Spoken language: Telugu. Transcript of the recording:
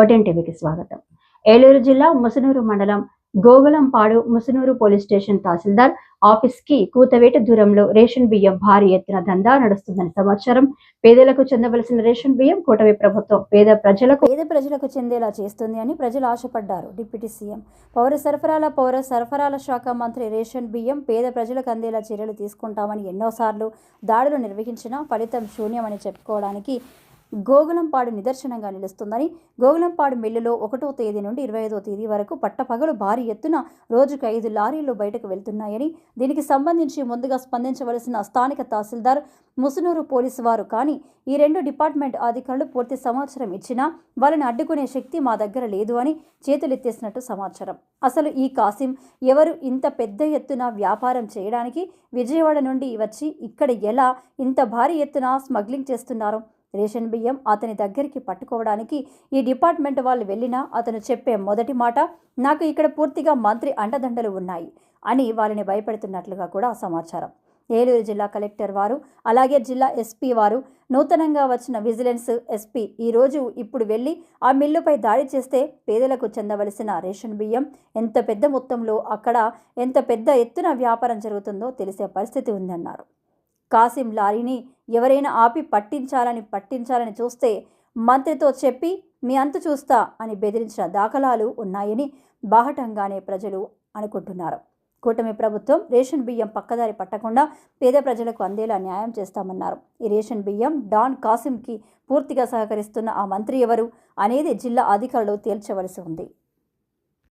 ఓటెన్ టీవీకి స్వాగతం. ఏలూరు జిల్లా ముసునూరు మండలం గోగులంపాడు ముసునూరు పోలీస్ స్టేషన్ తహసీల్దార్ ఆఫీస్కి కూతవేట దూరంలో రేషన్ బియ్యం భారీ ఎత్తున దందా నడుస్తుందని సమాచారం. పేదలకు చెందవలసిన రేషన్ బియ్యం కూటమి ప్రభుత్వం పేద ప్రజలకు పేద ప్రజలకు చెందేలా చేస్తుంది అని ప్రజలు ఆశపడ్డారు డిప్యూటీ సీఎం. పౌర సరఫరాల పౌర సరఫరాల శాఖ మంత్రి రేషన్ బియ్యం పేద ప్రజలకు అందేలా చర్యలు తీసుకుంటామని ఎన్నోసార్లు దాడులు నిర్వహించినా ఫలితం శూన్యమని చెప్పుకోవడానికి గోగులంపాడు నిదర్శనంగా నిలుస్తుందని గోగులంపాడు మిల్లులో ఒకటో తేదీ నుండి ఇరవై ఐదో తేదీ వరకు పట్టపగలు భారీ ఎత్తున రోజుకు ఐదు లారీలు బయటకు వెళ్తున్నాయని దీనికి సంబంధించి ముందుగా స్పందించవలసిన స్థానిక తహసీల్దార్ ముసునూరు పోలీసు వారు కానీ ఈ రెండు డిపార్ట్మెంట్ అధికారులు పూర్తి సమాచారం ఇచ్చినా వాళ్ళని అడ్డుకునే శక్తి మా దగ్గర లేదు అని చేతులెత్తేసినట్టు సమాచారం. అసలు ఈ కాసిం ఎవరు ఇంత పెద్ద ఎత్తున వ్యాపారం చేయడానికి విజయవాడ నుండి వచ్చి ఇక్కడ ఎలా ఇంత భారీ ఎత్తున స్మగ్లింగ్ చేస్తున్నారు రేషన్ బియ్యం అతని దగ్గరికి పట్టుకోవడానికి ఈ డిపార్ట్మెంట్ వాళ్ళు వెళ్ళినా అతను చెప్పే మొదటి మాట నాకు ఇక్కడ పూర్తిగా మంత్రి అండదండలు ఉన్నాయి అని వాళ్ళని భయపెడుతున్నట్లుగా కూడా సమాచారం. ఏలూరు జిల్లా కలెక్టర్ వారు అలాగే జిల్లా ఎస్పీ వారు నూతనంగా వచ్చిన విజిలెన్స్ ఎస్పీ ఈరోజు ఇప్పుడు వెళ్ళి ఆ మిల్లుపై దాడి చేస్తే పేదలకు చెందవలసిన రేషన్ బియ్యం ఎంత పెద్ద మొత్తంలో అక్కడ ఎంత పెద్ద ఎత్తున వ్యాపారం జరుగుతుందో తెలిసే పరిస్థితి ఉందన్నారు. కాసిం లారీని ఎవరైనా ఆపి పట్టించాలని పట్టించాలని చూస్తే మంత్రితో చెప్పి మీ అంతు చూస్తా అని బెదిరించిన దాఖలాలు ఉన్నాయని బాహటంగానే ప్రజలు అనుకుంటున్నారు. కూటమి ప్రభుత్వం రేషన్ బియ్యం పక్కదారి పట్టకుండా పేద ప్రజలకు అందేలా న్యాయం చేస్తామన్నారు. ఈ రేషన్ బియ్యం డాన్ కాసింకి పూర్తిగా సహకరిస్తున్న ఆ మంత్రి ఎవరు అనేది జిల్లా అధికారులు తేల్చవలసి ఉంది.